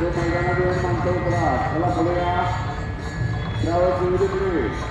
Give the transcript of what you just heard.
पुढे मैदानात येऊन माणसं उतरा. चला पुढे या. प्रवास तिकडे